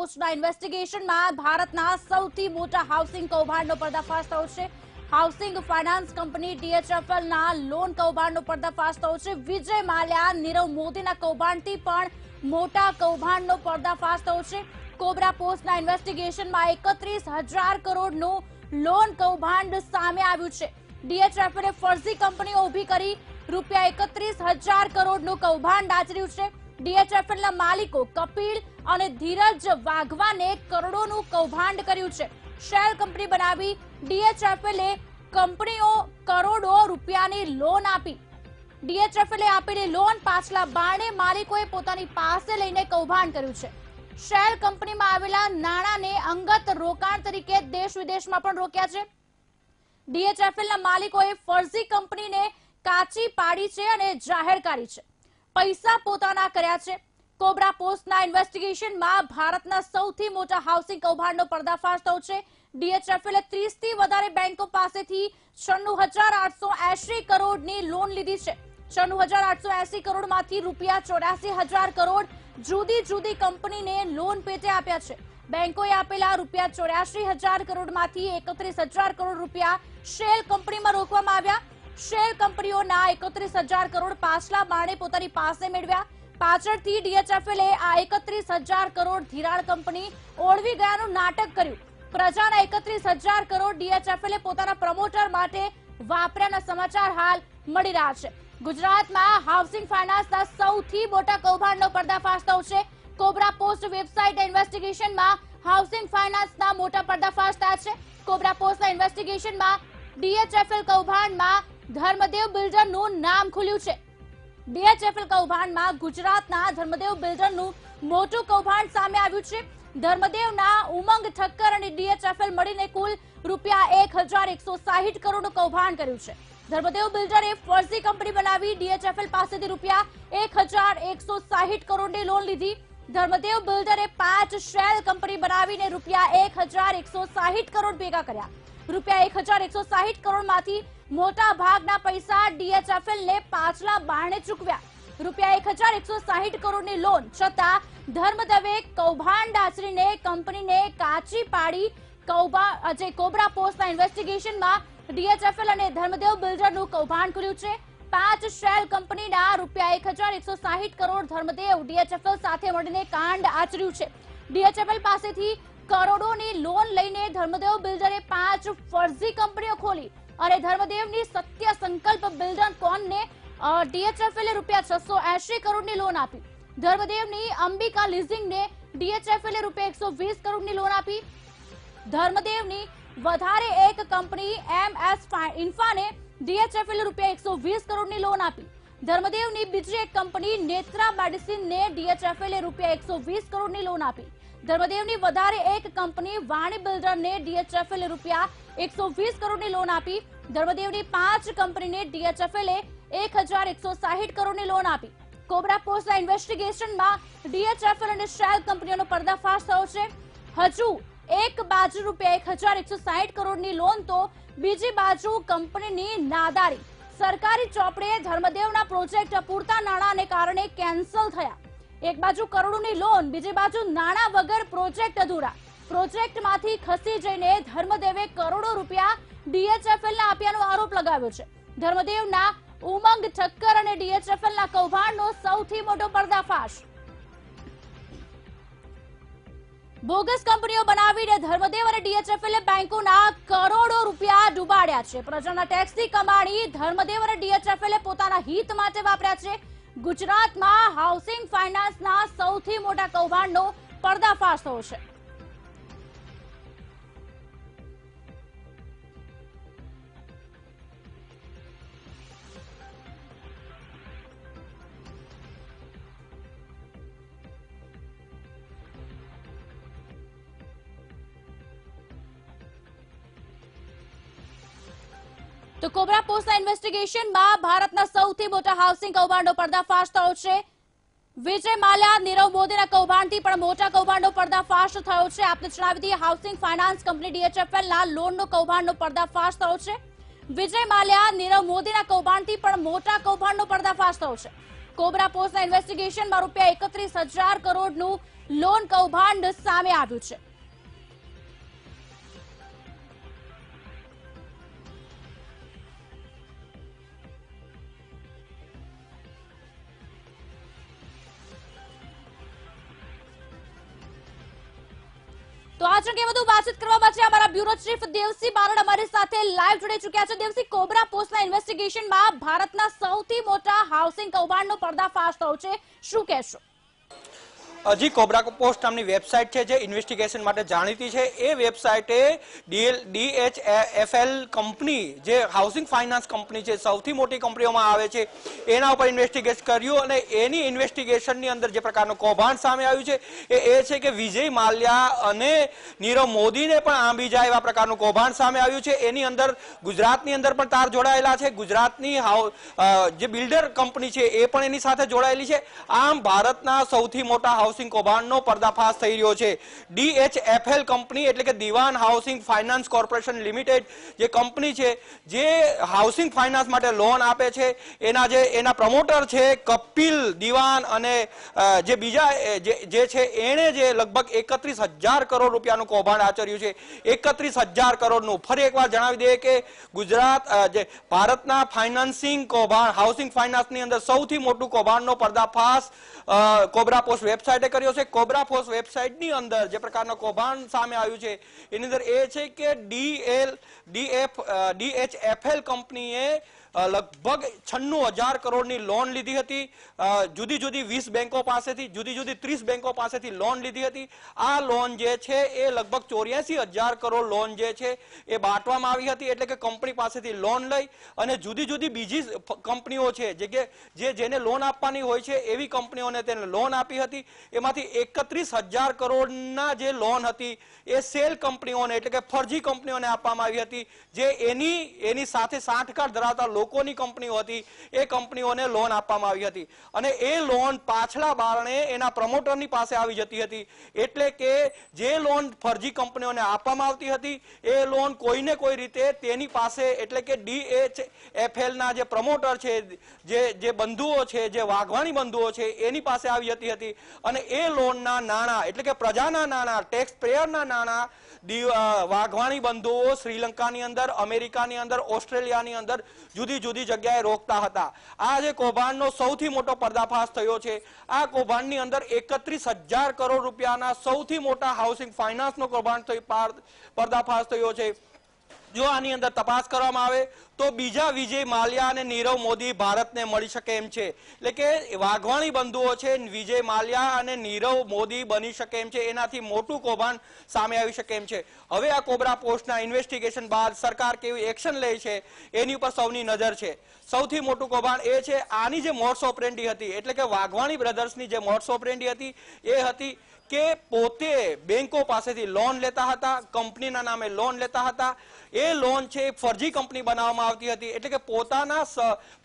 પોસ્ટના ઇન્વેસ્ટિગેશનમાં ભારતના સૌથી મોટા હાઉસિંગ કૌભાંડનો પર્દાફાશ થયો છે. હાઉસિંગ ફાઇનાન્સ કંપની DHFL ના લોન કૌભાંડનો પર્દાફાશ થયો છે. વિજય માલ્યા, નીરવ મોદીના કૌભાંડથી પણ મોટા કૌભાંડનો પર્દાફાશ થયો છે. કોબરા પોસ્ટના ઇન્વેસ્ટિગેશનમાં એકત્રીસ હજાર કરોડનું લોન કૌભાંડ સામે આવ્યું છે. ડીએચએફએલે ફરજી કંપનીઓ ઊભી કરી રૂપિયા એકત્રીસ હજાર કરોડનું કૌભાંડ આચર્યું છે. ડીએચએફએલના માલિકો કપિલ અને ધીરજ વાઘવાને કરોડોનું કૌભાંડ કર્યું છે. શેલ કંપની બનાવી ડીએચએફએલે કંપનીઓ કરોડો રૂપિયાની લોન આપી. ડીએચએફએલે આપેલી લોન પાછલા બારણે માલિકોએ પોતાની પાસે લઈને કૌભાંડ કર્યું છે. શેલ કંપનીમાં આવેલા નાણાંને અંગત રોકાણ તરીકે દેશ વિદેશમાં પણ રોક્યા છે. ડીએચએફએલના માલિકોએ ફરજી કંપનીને કાચી પાડી છે અને જાહેર કરી છે. પૈસા પોતાના કર્યા છે. કોબરા પોસ્ટના ઇન્વેસ્ટિગેશનમાં ભારતના સૌથી મોટા હાઉસિંગ કૌભાંડનો પર્દાફાશ થયો છે. ડીએચએફએલે ત્રીસથી વધારે બેંકો પાસેથી છન્નું હજાર આઠસો એસી કરોડની લોન લીધી છે. છન્નું હજાર આઠસો એસી કરોડમાંથી રૂપિયા ચોરાસી હજાર કરોડ જુદી જુદી કંપનીને લોન પેટે આપ્યા છે. બેંકોએ આપેલા રૂપિયા ચોર્યાસી હજાર કરોડમાંથી એકત્રીસ હજાર કરોડ રૂપિયા શેલ કંપનીમાં રોકવામાં આવ્યા. શેલ કંપનીઓના એકત્રીસ હજાર કરોડ પાછલા બાણે પોતાની પાસે મેળવ્યા. પાછળથી ડીએચએફએલે આ એકત્રીસ હજાર કરોડ ધિરાણ કંપની ઓળવી ગયાનું નાટક કર્યું. પ્રજાના એકત્રીસ હજાર કરોડ ડીએચએફએલે પોતાના પ્રમોટર માટે વાપર્યાના સમાચાર હાલ મળી રહ્યા છે. ગુજરાતમાં હાઉસિંગ ફાઇનાન્સના સૌથી મોટા કૌભાંડનો પર્દાફાશ થયો છે. કોબરા પોસ્ટ વેબસાઇટ ઇન્વેસ્ટિગેશનમાં હાઉસિંગ ફાઇનાન્સના મોટા પર્દાફાશ થયા છે. કોબરા પોસ્ટના ઇન્વેસ્ટિગેશનમાં ડીએચએફએલ કૌભાંડમાં ધર્મદેવ બિલ્ડરનું નામ ખુલ્યું છે. ડીએચએફએલ કૌભાંડમાં ગુજરાતના ધર્મદેવ બિલ્ડરનું મોટું કૌભાંડ સામે આવ્યું છે. ધર્મદેવના ઉમંગ, ઠક્કર અને ડીએચએફએલ મળીને કુલ રૂપિયા એક હજાર એકસો સાહીઠ કરોડનું કૌભાંડ કર્યું છે. ધર્મદેવ બિલ્ડરે ફરજી કંપની બનાવી ડીએચએફએલ પાસેથી રૂપિયા એક હજાર એકસો સાહીઠ કરોડની લોન લીધી. ધર્મદેવ બિલ્ડરે પાંચ શેલ કંપની બનાવીને રૂપિયા એક હજાર એકસો સાહીઠ કરોડ ભેગા કર્યા. રૂપિયા એક હજાર એકસો સાહીઠ કરોડમાંથી મોટા ભાગના પૈસા ડીએચએફએલ ને પાછલા બારણે ચૂકવ્યા. રૂપિયા એક હજાર એકસો સાહીઠ કરોડની લોન છતાં ધર્મદવે કૌભાંડ આચરીને કંપનીને કાચી પાડી કૌભા જે કોબરા પોસ્ટના ઇન્વેસ્ટિગેશનમાં ડીએચએફએલ અને ધર્મદેવ બિલ્ડરનું કૌભાંડ ખુલ્યું છે. પાંચ શેલ કંપનીના રૂપિયા એક હજાર એકસો સાહીઠ કરોડ ધર્મદેવ ડીએચએફએલ સાથે મળીને કાંડ આચર્યું છે. ડીએચએફએલ પાસેથી કરોડોની લોન લઈને ધર્મદેવ બિલ્ડરે પાંચ ફરજી કંપનીઓ ખોલી. અને ધર્મદેવની સત્ય સંકલ્પ બિલ્ડર કોનને ડીએચએફએલે રૂપિયા છસો એસી કરોડની લોન આપી. ધર્મદેવની અંબિકા લીઝિંગને ડીએચએફએલે રૂપિયા એકસો વીસ કરોડની લોન આપી. ધર્મદેવની વધારે એક કંપની એમ એસ ઇન્ફાને ડીએચએફએલ રૂપિયા એકસો વીસ કરોડની લોન આપી. ધર્મદેવની બીજી એક કંપની નેત્રા મેડિસિનને ડીએચએફએલે રૂપિયા એકસો વીસ કરોડની લોન આપી. ધર્મદેવની વધારે એક કંપની વાણી બિલ્ડરને ડીએચએફએલ રૂપિયા એકસો વીસ કરોડની લોન આપી. ધર્મદેવની પાંચ કંપનીને ડીએચએફએલે એક હજાર એકસો સાહીઠ કરોડની લોન આપી. કોબરા પોસ્ટના ઇન્વેસ્ટિગેશનમાં ડીએચએફએલ અને શેલ કંપનીઓનો પર્દાફાશ થયો છે. હજુ એક બાજુ રૂપિયા એક હજાર એકસો સાહીઠ કરોડની લોન તો બીજી બાજુ કંપનીની નાદારી. સરકારી ચોપડે ધર્મદેવના પ્રોજેક્ટ પૂરતા નાણાંને કારણે કેન્સલ થયા. એક બાજુ કરોડોની લોન બીજી બાજુ નાણાં વગર પ્રોજેક્ટ અધૂરા. પ્રોજેક્ટમાંથી ખસી જઈને ધર્મદેવે કરોડો રૂપિયા ડીએચએફએલ ના આપ્યાનો આરોપ લગાવ્યો છે. ધર્મદેવના ઉમંગ, ઠક્કર અને ડીએચએફએલ ના કૌભાંડનો સૌથી મોટો પર્દાફાશ. બોગસ કંપનીઓ બનાવીને ધર્મદેવ અને ડીએચએફએલ બેંકોના કરોડો રૂપિયા ડૂબાડ્યા છે. પ્રજાના ટેક્સની કમાણી ધર્મદેવ અને ડીએચએફએલ પોતાના હિત માટે વાપર્યા છે. ગુજરાતમાં હાઉસિંગ ફાઇનાન્સના સૌથી મોટા કૌભાંડનો પર્દાફાશ થયો છે. કોબરા પોસ્ટના ઇન્વેસ્ટિગેશનમાં ભારતના સૌથી મોટા હાઉસિંગ કૌભાંડનો પર્દાફાશ થયો છે. વિજય માલ્યા, નીરવ મોદીના કૌભાંડથી પણ મોટા કૌભાંડનો પર્દાફાશ થયો છે. આપને જણાવી દઈએ, હાઉસિંગ ફાઇનાન્સ કંપની ડીએચએફએલના લોનનો કૌભાંડનો પર્દાફાશ થયો છે. વિજય માલ્યા, નીરવ મોદીના કૌભાંડથી પણ મોટા કૌભાંડનો પર્દાફાશ થયો છે. કોબરા પોસ્ટના ઇન્વેસ્ટિગેશનમાં રૂપિયા એકત્રીસ કરોડનું લોન કૌભાંડ સામે આવ્યું છે. તો આ અંગે વધુ વાતચીત કરવા માટે અમારા બ્યુરો ચીફ દેવસી બારડ અમારી સાથે લાઈવ જોડાઈ ચૂક્યા છે. દેવસી કોબરા પોસ્ટના ઇન્વેસ્ટિગેશનમાં ભારતના સૌથી મોટા હાઉસિંગ કૌભાંડનો પર્દાફાશ થયો છે. શું કહેશો? હજી કોબ્રા પોસ્ટ નામની વેબસાઇટ છે જે ઇન્વેસ્ટિગેશન માટે જાણીતી છે. એ વેબસાઇટે ડીએલ, ડીએચએફએલ કંપની, જે હાઉસિંગ ફાઇનાન્સ કંપની છે, સૌથી મોટી કંપનીઓમાં આવે છે, એના ઉપર ઇન્વેસ્ટિગેટ કર્યું અને એની ઇન્વેસ્ટિગેશનની અંદર જે પ્રકારનું કૌભાંડ સામે આવ્યું છે, એ એ છે કે વિજય માલ્યા અને નીરવ મોદીને પણ આંબી જાય એવા પ્રકારનું કૌભાંડ સામે આવ્યું છે. એની અંદર ગુજરાતની અંદર પણ તાર જોડાયેલા છે. ગુજરાતની જે બિલ્ડર કંપની છે, એ પણ એની સાથે જોડાયેલી છે. આમ ભારતના સૌથી મોટા હાઉસિંગ કૌભાંડનો પર્દાફાશ થઈ રહ્યો છે. ડીએચએફએલ કંપની એટલે કે Dewan housing finance corporation limited જે કંપની છે, જે હાઉસિંગ ફાઇનાન્સ માટે લોન આપે છે, એના જે, એના પ્રમોટર છે કપિલ દિવાન અને જે બીજા જે છે, એણે જે લગભગ એકત્રીસ હજાર કરોડ રૂપિયાનું કૌભાંડ આચર્યું છે. એકત્રીસ હજાર કરોડનું. ફરી એકવાર જણાવી દઈએ કે ગુજરાત જે ભારતના ફાઇનાન્સિંગ કૌભાંડ, હાઉસિંગ ફાઇનાન્સની અંદર સૌથી મોટું કૌભાંડનો પર્દાફાશ કોબ્રા પોસ્ટ વેબસાઇટે કર્યો છે કોબ્રા પોસ્ટ વેબસાઇટની અંદર, જે પ્રકારનો કૌભાંડ સામે આવ્યું છે. એની અંદર એ છે કે ડીએલ ડીએફ ડીએચએફએલ કંપનીએ લગભગ છન્નું હજાર કરોડની લોન લીધી હતી. જુદી જુદી વીસ બેંકો પાસેથી જુદી જુદી ત્રીસ બેંકો પાસેથી લોન લીધી હતી. આ લોન જે છે એ લગભગ ચોર્યાસી હજાર કરોડ લોન જે છે એ બાંટવામાં આવી હતી, એટલે કે કંપની પાસેથી લોન લઈ અને જુદી જુદી બીજી કંપનીઓ છે, જે કે, જે જેને લોન આપવાની હોય છે, એવી કંપનીઓને તેને લોન આપી હતી. એમાંથી એકત્રીસ હજાર કરોડના જે લોન હતી, એ સેલ કંપનીઓને, એટલે કે ફરજી કંપનીઓને આપવામાં આવી હતી, જે એની એની સાથે સાંઠગાંઠ ધરાવતા લોકોની કંપનીઓ હતી, એ કંપનીઓને લોન આપવામાં આવી હતી. અને એ લોન પાછલા બારણે એના પ્રમોટરની પાસે આવી જતી હતી. એટલે કે જે લોન ફરજી કંપનીઓને આપવામાં આવતી હતી, એ લોન કોઈને કોઈ રીતે તેની પાસે, એટલે કે ડીએચએફએલ ના જે પ્રમોટર છે, જે જે બંધુઓ છે, જે વાઘવાણી બંધુઓ છે, એની પાસે આવી જતી હતી. અને એ લોનના નાણાં, એટલે કે પ્રજાના નાણાં ટેક્સ પેયરના નાણાં વાઘવાણી બંધુઓ શ્રીલંકાની અંદર, અમેરિકાની અંદર, ઓસ્ટ્રેલિયાની અંદર, જુદી જુદી જુદી જગ્યાએ રોકતા હતા. આ જે કૌભાંડનો સૌથી મોટો પર્દાફાશ થયો છે, આ કૌભાંડની અંદર એકત્રીસ કરોડ રૂપિયાના સૌથી મોટા હાઉસિંગ ફાઇનાન્સનો કૌભાંડ પર્દાફાશ થયો છે. જો આની અંદર તપાસ કરવામાં આવે, તો બીજા વિજય માલ્યા અને નીરવ મોદી ભારતને મળી શકે એમ છે. એટલે કે વાઘવાણી બંધુઓ છે, વિજય માલ્યા અને નીરવ મોદી બની શકે એમ છે, એનાથી મોટું કૌભાંડ સામે આવી શકે એમ છે. હવે આ કોબરા પોસ્ટના ઇન્વેસ્ટિગેશન બાદ સરકાર કેવી એક્શન લે છે, એની ઉપર સૌની નજર છે. સૌથી મોટું કૌભાંડ એ છે, આની જે મોર્સ ઓપરેન્ડી હતી, એટલે કે વાઘવાણી બ્રધર્સની જે મોર્સ ઓપરેન્ડી હતી, એ હતી કે પોતે બેંકો પાસેથી લોન લેતા હતા કંપનીના નામે લોન લેતા હતા. એ લોન છે એ ફરજી કંપની બનાવવામાં આવતી હતી. એટલે કે પોતાના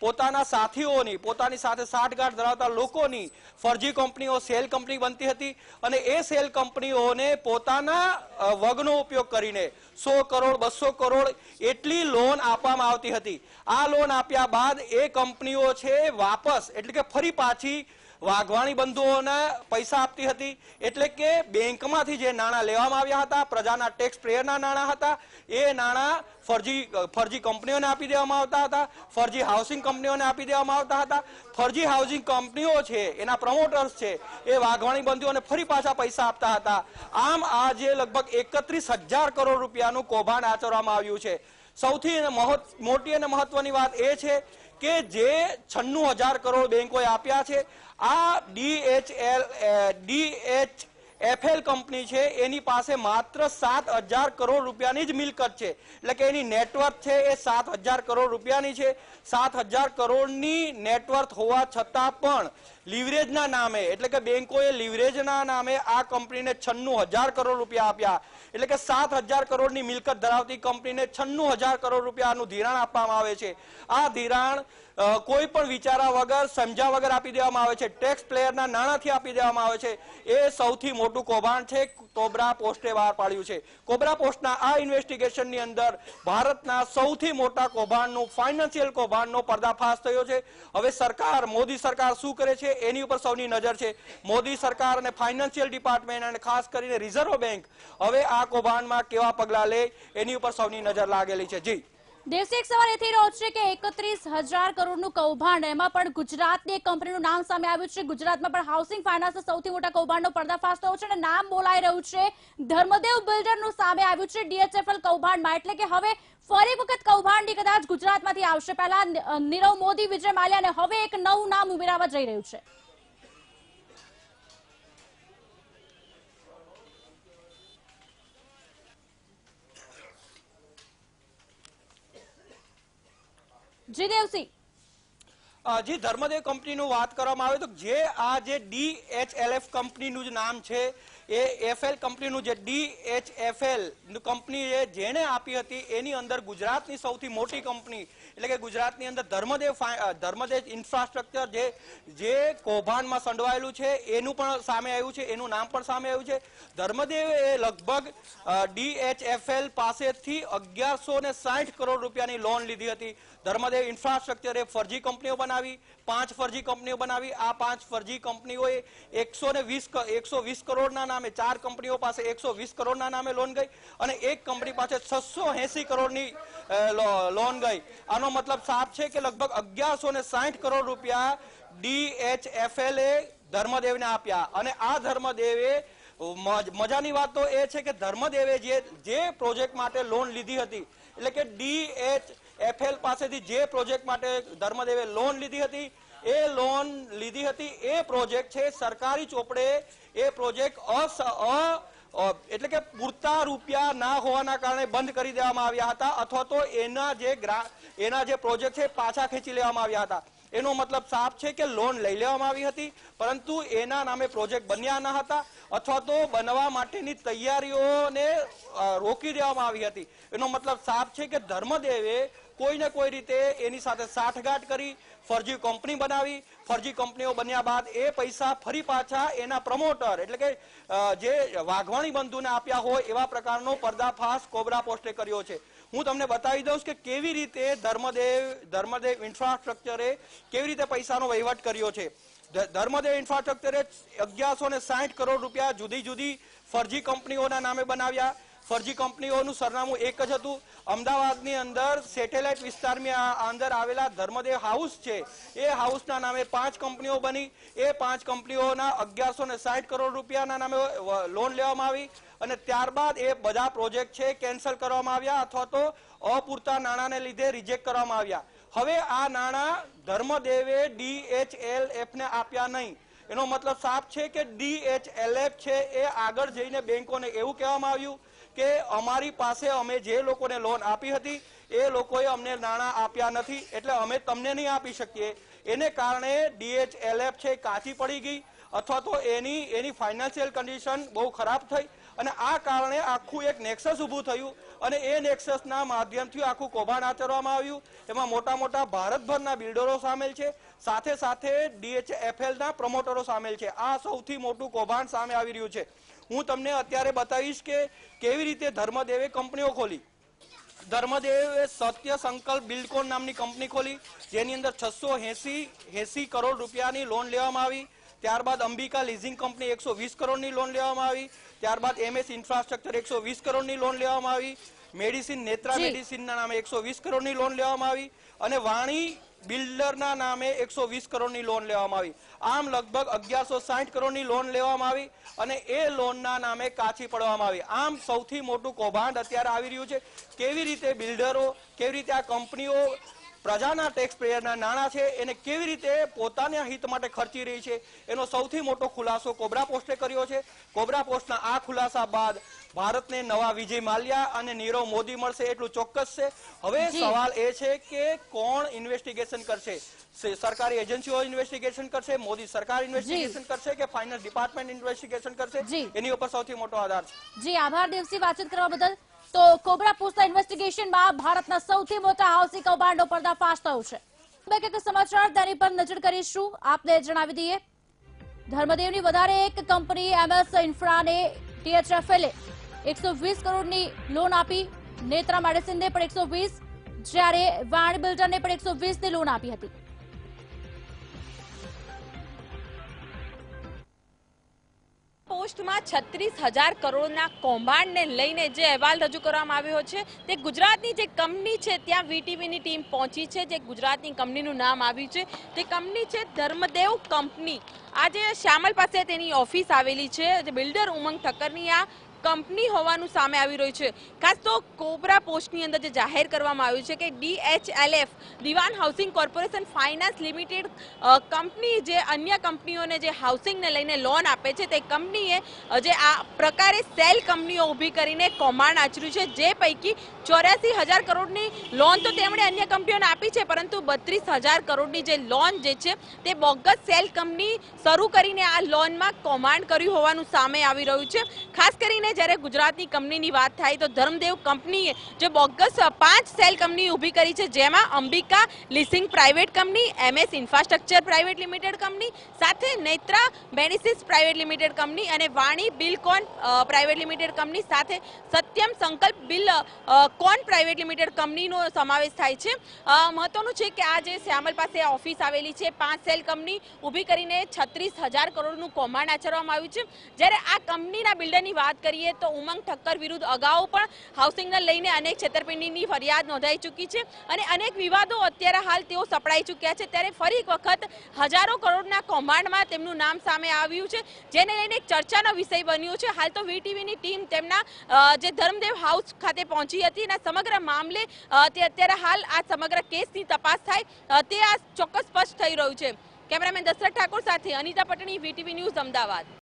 પોતાના સાથીઓની, પોતાની સાથે સાઠગાંઠ ધરાવતા લોકોની ફરજી કંપનીઓ સેલ કંપની બનતી હતી અને એ સેલ કંપનીઓને પોતાના વગનો ઉપયોગ કરીને સો કરોડ બસો કરોડ એટલી લોન આપવામાં આવતી હતી. આ લોન આપ્યા બાદ એ કંપનીઓ છે વાપસ, એટલે કે ફરી પાછી વાઘવાણી બંધુઓને પૈસા આપતી હતી. એટલે કે બેંકમાંથી જે નાણાં લેવામાં આવ્યા હતા, પ્રજાના ટેક્સ પ્રેયરના નાણાં હતા, એ નાણાં ફરજી ફરજી કંપનીઓને આપી દેવામાં આવતા હતા, ફરજી હાઉસિંગ કંપનીઓને આપી દેવામાં આવતા હતા. ફરજી હાઉસિંગ કંપનીઓ છે, એના પ્રમોટર્સ છે, એ વાઘવાણી બંધુઓને ફરી પાછા પૈસા આપતા હતા. આમ આજે લગભગ એકત્રીસ હજાર કરોડ રૂપિયાનું કૌભાંડ આચરવામાં આવ્યું છે. સૌથી મોટી અને મહત્વની વાત એ છે કે જે છન્નું હજાર કરોડ બેંકોએ આપ્યા છે. આ ડીએચએલ ડીએચ એફએલ કંપની છે, એની પાસે માત્ર સાત હજાર કરોડ રૂપિયાની જ મિલકત છે. એટલે કે એની નેટવર્થ છે એ સાત હજાર કરોડ રૂપિયાની છે. સાત હજાર કરોડની નેટવર્થ હોવા છતાં પણ લિવરેજના નામે, એટલે કે બેન્કોએ લિવરેજના નામે આ કંપનીને છન્નું હજાર કરોડ રૂપિયા આપ્યા. એટલે કે સાત હજાર કરોડની મિલકત ધરાવતી કંપનીને છન્નું હજાર કરોડ રૂપિયાનું ધિરાણ આપવામાં આવે છે. આ ધિરાણ કોઈ પણ વિચારા વગર, સમજ્યા વગર આપી દેવામાં આવે છે. ટેક્સ પ્લેયરના નાણાંથી આપી દેવામાં આવે છે. એ સૌથી મોટું કૌભાંડ છે. કોબરા પોસ્ટે બહાર પાડ્યું છે. કોબરા પોસ્ટના આ ઇન્વેસ્ટિગેશનની અંદર ભારતના સૌથી મોટા કૌભાંડનું ફાઇનાન્શિયલ કૌભાંડનો પર્દાફાશ થયો છે. હવે સરકાર, મોદી સરકાર શું કરે છે? એની ઉપર સૌની નજર છે. મોદી સરકાર અને ફાઇનાન્શિયલ ડિપાર્ટમેન્ટ અને ખાસ કરીને રિઝર્વ બેંક હવે આ કૌભાંડમાં કેવા પગલાં લે, એની ઉપર સૌની નજર લાગેલી છે. જી. દેશી એક સવાલ એથી રહ્યો છે કે એકત્રીસ હજાર કરોડનું કૌભાંડ, એમાં પણ ગુજરાતની એક કંપનીનું નામ સામે આવ્યું છે. ગુજરાતમાં પણ હાઉસિંગ ફાઇનાન્સ સૌથી મોટા કૌભાંડનો પર્દાફાશ થયો છે અને નામ બોલાઈ રહ્યું છે. ધર્મદેવ બિલ્ડરનું સામે આવ્યું છે ડીએચએફએલ કૌભાંડમાં. એટલે કે હવે ફરી વખત કૌભાંડની કદાચ ગુજરાતમાંથી આવશે. પહેલા નીરવ મોદી, વિજય માલ્યા અને હવે એક નવું નામ ઉમેરાવા જઈ રહ્યું છે. જી દેવસિંહ જી ધર્મદેવ કંપનીનું વાત કરવામાં આવે તો જે આ જે ડીએચએલએફ કંપનીનું જ નામ છે એ એફએલ કંપનીનું જે ડીએચએફએલ કંપની એ જેણે આપી હતી, એની અંદર ગુજરાતની સૌથી મોટી કંપની એટલે કે ગુજરાતની અંદર ધર્મદેવ ધર્મદેવ ઇન્ફ્રાસ્ટ્રક્ચર જે જે કૌભાંડમાં સંડવાયેલું છે, એનું પણ સામે આવ્યું છે, એનું નામ પણ સામે આવ્યું છે. ધર્મદેવ એ લગભગ ડીએચએફએલ પાસેથી અગિયારસો ને સાઠ કરોડ રૂપિયાની લોન લીધી હતી. ધર્મદેવ ઇન્ફ્રાસ્ટ્રક્ચરે ફરજી કંપનીઓ બનાવી, પાંચ ફરજી કંપનીઓ બનાવી. આ પાંચ ફરજી કંપનીઓએ એકસો ને વીસ એકસો વીસ કરોડના નામે ચાર કંપનીઓ પાસે એકસો વીસ કરોડના નામે લોન ગઈ અને એક કંપની પાસે છસો એસી કરોડની લોન ગઈ. આનો મતલબ સાફ છે કે લગભગ અગિયારસો ને સાઠ કરોડ રૂપિયા ડીએચએફએલ એ ધર્મદેવને આપ્યા. અને આ ધર્મદેવે, મજ- મજાની વાત તો એ છે કે ધર્મદેવે જે જે પ્રોજેક્ટ માટે લોન લીધી હતી, એટલે કે ડીએચએફએલ પાસેથી જે પ્રોજેક્ટ માટે ધર્મદેવે લોન લીધી હતી એ લોન લીધી હતી એ પ્રોજેક્ટ છે સરકારી ચોપડે એ પ્રોજેક્ટ અ, એટલે કે પૂરતા રૂપિયા ના હોવાના કારણે બંધ કરી દેવામાં આવ્યા હતા અથવા તો એના જે એના જે પ્રોજેક્ટ છે પાછા ખેંચી લેવામાં આવ્યા હતા. એનો મતલબ સાફ છે કે લોન લઈ લેવામાં આવી હતી પરંતુ એના નામે પ્રોજેક્ટ બન્યા ન હતા. અથવા તો બનવા માટેની તૈયારીઓને રોકી દેવામાં આવી હતી. એનો મતલબ સાફ છે કે ધર્મદેવે કોઈ ને કોઈ રીતે એની સાથે સાઠગાંઠ કરી, ફરજી કંપની બનાવી. ફરજી કંપનીઓ બન્યા બાદ એ પૈસા ફરી પાછા એના પ્રમોટર એટલે કે જે વાઘવાણી બંધુને આપ્યા હોય એવા પ્રકારનો પર્દાફાશ કોબરા પોસ્ટે કર્યો છે. હું તમને બતાવી દઉં કે કેવી રીતે ધર્મદેવ ધર્મદેવ ઇન્ફ્રાસ્ટ્રક્ચરે કેવી રીતે પૈસાનો વહીવટ કર્યો છે. ધર્મદેવ ઇન્ફ્રાસ્ટ્રક્ચરે અગિયારસો ને સાઠ કરોડ રૂપિયા જુદી જુદી ફરજી કંપનીઓના નામે બનાવ્યા. ફરજી કંપનીઓનું સરનામું એક જ હતું. અમદાવાદની અંદર સેટેલાઇટ વિસ્તારની અંદર આવેલા ધર્મદેવ હાઉસ છે, એ હાઉસના નામે પાંચ કંપનીઓ બની. એ પાંચ કંપનીઓના અગિયારસો ને સાઠ કરોડ રૂપિયાના નામે લોન લેવામાં આવી અને ત્યારબાદ એ બધા પ્રોજેક્ટ છે કેન્સલ કરવામાં આવ્યા અથવા તો અપૂરતા નાણાંને લીધે રિજેક્ટ કરવામાં આવ્યા. હવે આ નાણાં ધર્મદેવે ડીએચએલએફ ને આપ્યા નહીં. એનો મતલબ સાફ છે કે ડીએચએલએફ છે એ આગળ જઈને બેંકોને એવું કહેવામાં આવ્યું કે અમારી પાસે અમે જે લોકોને લોન આપી હતી, એ લોકોએ અમને નાણાં આપ્યા નથી, એટલે અમે તમને નહીં આપી શકીએ. એને કારણે ડીએચએલએફ છે કાચી પડી ગઈ, અથવા તો એની એની ફાઇનાન્શિયલ કન્ડિશન બહુ ખરાબ થઈ, અને આ કારણે આખું એક નેક્સસ ઊભું થયું. અને એ નેક્સસના માધ્યમથી આખું કૌભાંડ આચરવામાં આવ્યું. એમાં મોટા મોટા ભારતભરના બિલ્ડરો સામેલ છે. સાથે સાથે ડીએચએફએલના પ્રમોટરો સામેલ છે. આ સૌથી મોટું કૌભાંડ સામે આવી રહ્યું છે. હું તમને અત્યારે બતાવીશ કે કેવી રીતે ધર્મદેવે કંપનીઓ ખોલી. ધર્મદેવે સત્ય સંકલ્પ બિલ્ડકોન નામની કંપની ખોલી. જેની અંદર છસો એસી એસી કરોડ રૂપિયાની લોન લેવામાં આવી. ત્યારબાદ અંબિકા લીઝિંગ કંપની એકસો વીસ કરોડની લોન લેવામાં આવી. ત્યારબાદ એમએસ ઇન્ફ્રાસ્ટ્રક્ચર એકસો વીસ કરોડની લોન લેવામાં આવી. મેડિસિન નેત્રા. મેડિસિનના નામે એકસો વીસ કરોડની લોન લેવામાં આવી અને વાણી બિલ્ડરના નામે એકસો વીસ કરોડની લોન લેવામાં આવી. આમ લગભગ અગિયારસો સાઠ કરોડની લોન લેવામાં આવી અને એ લોનના નામે કાચી પડવામાં આવી. આમ સૌથી મોટું કૌભાંડ અત્યારે આવી રહ્યું છે. કેવી રીતે બિલ્ડરો કેવી રીતે આ કંપનીઓ પ્રજાના ટેક્સ પેયરના નાણાં છે એને કેવી રીતે પોતાના હિત માટે ખર્ચી રહી છે એનો સૌથી મોટો ખુલાસો કોબરા પોસ્ટે કર્યો છે. કોબરા પોસ્ટના આ ખુલાસા બાદ ભારતને નવા વિજય માલ્યા અને નીરવ મોદી મળશે એટલું ચોક્કસ છે. હવે સવાલ એ છે કે કોણ ઇન્વેસ્ટિગેશન કરશે? સરકારી એજન્સીઓ ઇન્વેસ્ટિગેશન કરશે? મોદી સરકાર ઇન્વેસ્ટિગેશન કરશે કે ફાઇનાન્સ ડિપાર્ટમેન્ટ ઇન્વેસ્ટિગેશન કરશે? એની ઉપર સૌથી મોટો આધાર છે. જી આભાર દેવસી વાતચીત કરવા બદલ તો કોબરા પોસ્ટના ઇન્વેસ્ટિગેશનમાં ભારતના સૌથી મોટા હાઉસી કૌભાંડનો પર્દાફાશ થયો છે. કંઈક સમાચાર તેની પર નજર કરીશું. આપને જણાવી દઈએ. ધર્મદેવની વધારે એક કંપની એમએસ ઇન્ફ્રાને ટીએચએફએલે એકસો વીસ કરોડની લોન આપી. નેત્રા મેડિસિનને પણ એકસો વીસ. જ્યારે વાણ બિલ્ડરને પણ એકસો વીસની લોન આપી હતી. પોસ્ટમાં છત્રીસ હજાર કરોડના કૌભાંડને લઈને જે અહેવાલ રજૂ કરવામાં આવ્યો છે, તે ગુજરાતની જે કંપની છે, ત્યાં વીટીવીની ટીમ પહોંચી છે, જે ગુજરાતની કંપનીનું નામ આવ્યું છે. તે કંપની છે ધર્મદેવ કંપની. આજે શ્યામલ પાસે તેની ઓફિસ આવેલી છે બિલ્ડર ઉમંગ ઠક્કરની આ કંપની હોવાનું સામે આવી રહ્યું છે. ખાસ તો કોબરા પોસ્ટની અંદર જે જાહેર કરવામાં આવ્યું છે કે DHLF Dewan housing corporation finance limited company જે અન્ય કંપનીઓને જે હાઉસિંગને લઈને લોન આપે છે, તે કંપનીએ જે આ પ્રકારે સેલ કંપનીઓ ઊભી કરીને કૌભાંડ આચર્યું છે. જે પૈકી ચોર્યાસી હજાર કરોડની લોન તો તેમણે અન્ય કંપનીઓને આપી છે, પરંતુ બત્રીસ હજાર કરોડની જે લોન જે છે, તે બોગસ સેલ કંપની શરૂ કરીને આ લોનમાં કૌભાંડ કર્યું હોવાનું સામે આવી રહ્યું છે. ખાસ કરીને જ્યારે ગુજરાતની કંપનીની વાત થાય તો ધર્મદેવ કંપનીએ જે બોગસ પાંચ સેલ કંપની ઊભી કરી છે, જેમાં Ambika leasing private company, MS infrastructure private limited company, સાથે Netra medicis private limited company અને વાણી બિલકોન પ્રાઇવેટ લિમિટેડ કંપની, સાથે સત્યમ સંકલ્પ બિલ કોન પ્રાઇવેટ લિમિટેડ કંપનીનો સમાવેશ થાય છે. મહત્વનું છે કે આ જે શ્યામલ પાસે ઓફિસ આવેલી છે, પાંચ સેલ કંપની ઊભી કરીને છત્રીસ હજાર કરોડનું કૌભાંડ આચરવામાં આવ્યું છે. જ્યારે આ કંપનીના બિલ્ડરની વાત કરીએ તો ઉમંગ ઠક્કર વિરુદ્ધ અગાઉ પણ હાઉસિંગને લઈને અનેક છેતરપિંડીની ફરિયાદ નોંધાઈ ચૂકી છે અને અનેક વિવાદો અત્યારે હાલ તેઓ સપડાઈ ચૂક્યા છે. ત્યારે ફરી એક વખત હજારો કરોડના કૌભાંડમાં તેમનું નામ સામે આવ્યું છે, જેને લઈને ચર્ચાનો વિષય બન્યો છે. હાલ તો વીટીવીની ટીમ તેમના જે ધર્મદેવ હાઉસ ખાતે પહોંચી હતી અને સમગ્ર મામલે તે અત્યારે હાલ આ સમગ્ર કેસની તપાસ થાય તે આ ચોક્કસ સ્પષ્ટ થઈ રહ્યું છે. કેમેરામેન દશરથ ઠાકોર સાથે અનિતા પટણી, વીટીવી ન્યૂઝ અમદાવાદ.